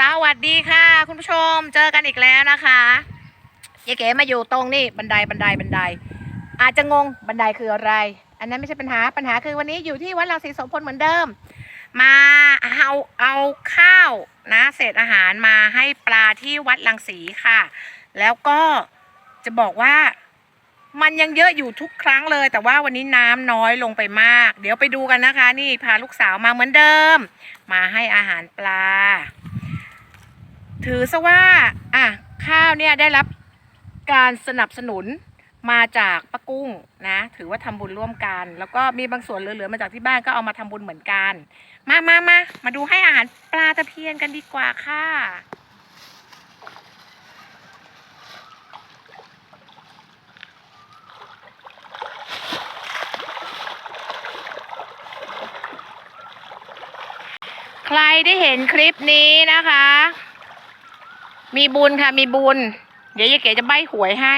สวัสดีค่ะ คุณผู้ชมเจอกันอีกแล้วนะคะยายเก๋มาอยู่ตรงนี่บันไดบันไดบันได อาจจะงงบันไดคืออะไร อันนั้นไม่ใช่ปัญหาปัญหาคือวันนี้อยู่ที่วัดรังสีโสพลเหมือนเดิม มาเอาเอาข้าวนะเศษอาหารมาให้ปลาที่วัดรังสีค่ะ แล้วก็จะบอกว่ามันยังเยอะอยู่ทุกครั้งเลย แต่ว่าวันนี้น้ำน้อยลงไปมาก เดี๋ยวไปดูกันนะคะ นี่พาลูกสาวมาเหมือนเดิม มาให้อาหารปลา ถือซะว่าอะข้าวเนี่ยได้รับการสนับสนุนมาจากป้ากุ้งนะ ถือว่าทำบุญร่วมกัน แล้วก็มีบางส่วนเหลือๆมาจากที่บ้านก็เอามาทำบุญเหมือนกัน มามามามาดูให้อาหารปลาตะเพียนกันดีกว่าค่ะใครได้เห็นคลิปนี้นะคะ มีบุญค่ะ มีบุญ เดี๋ยวยายเก๋จะใบ้หวยให้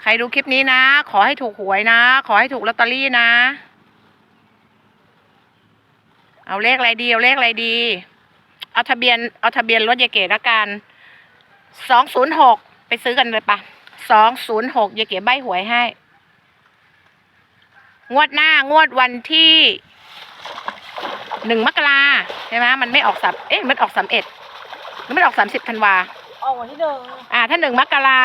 ใครดูคลิปนี้นะ ขอให้ถูกหวยนะ ขอให้ถูกลอตเตอรี่นะ เอาเลขอะไรดี เอาเลขอะไรดี เอาทะเบียน เอาทะเบียนรถยายเก๋ละกัน สองศูนย์หก ไปซื้อกันเลยปะสองศูนย์หกยายเก๋ใบ้หวยให้ งวดหน้างวดวันที่หนึ่งมกรา ช่ไหมมันไม่ออกสามเอ๊ะมันออกสามเอ็ดมันไม่ออกสามสิบธันวาออกวันที่หนึ่งอ่าถ้าหนึ่งมกรา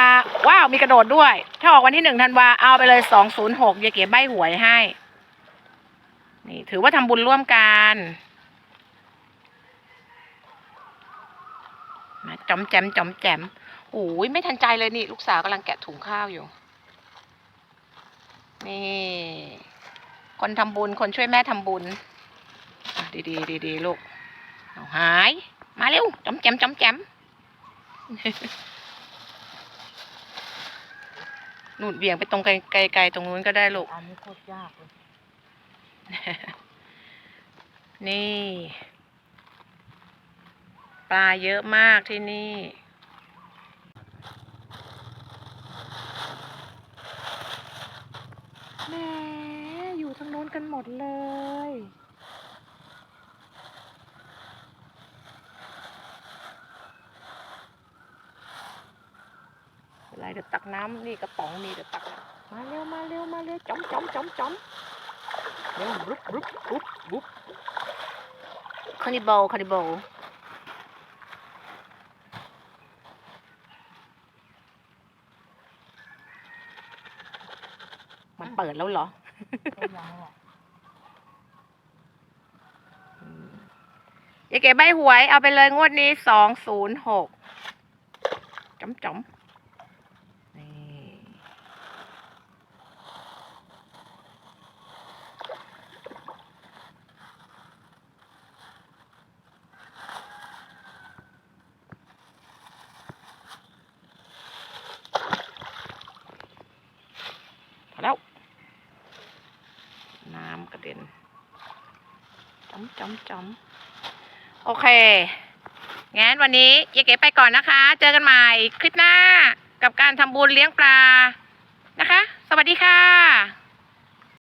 ว้าวมีกระโดดด้วย ถ้าออกวันที่หนึ่งธันวาเอาไปเลยสองศูนย์หกยายเก๋ใบหวยให้ นี่ถือว่าทำบุญร่วมกันนะจอมแจมจอมแจมโอ้ยไม่ทันใจเลยนี่ ลูกสาวกำลังแกะถุงข้าวอยู่ นี่ คนทำบุญคนช่วยแม่ทำบุญอะดีดีดีดีๆลูก เอาหาย มาเร็วจอมแจมจอมแจมนู่นเบี่ยงไปตรงไกลๆตรงนู้นก็ได้ลูกอันนี้โคตรยากเลยนี่ ปลาเยอะมากที่นี่แหมอยู่ทางโน้นกันหมดเลย อะไร เดี๋ยวตักน้ำนี่กระป๋องนี่เดี๋ยวตักน้ำมาเร็วมาเร็วมาเร็วจ้อมจ้อมจ้อมจ้อมเร็วรุบรุบรุบรุบคานิบอลคานิบอลมันเปิดแล้วเหรอก็ยังหรอกยายเก๋ใบหวยเอาไปเลยงวดนี้สองศูนย์หกจ๋อมจ๋อม นี่พอแล้ว น้ำกระเด็นจ๋อมจ๋อมจ๋อมโอเค งั้นวันนี้ยายเก๋ไปก่อนนะคะ เจอกันใหม่คลิปหน้า กับการทำบุญเลี้ยงปลานะคะ สวัสดีค่ะ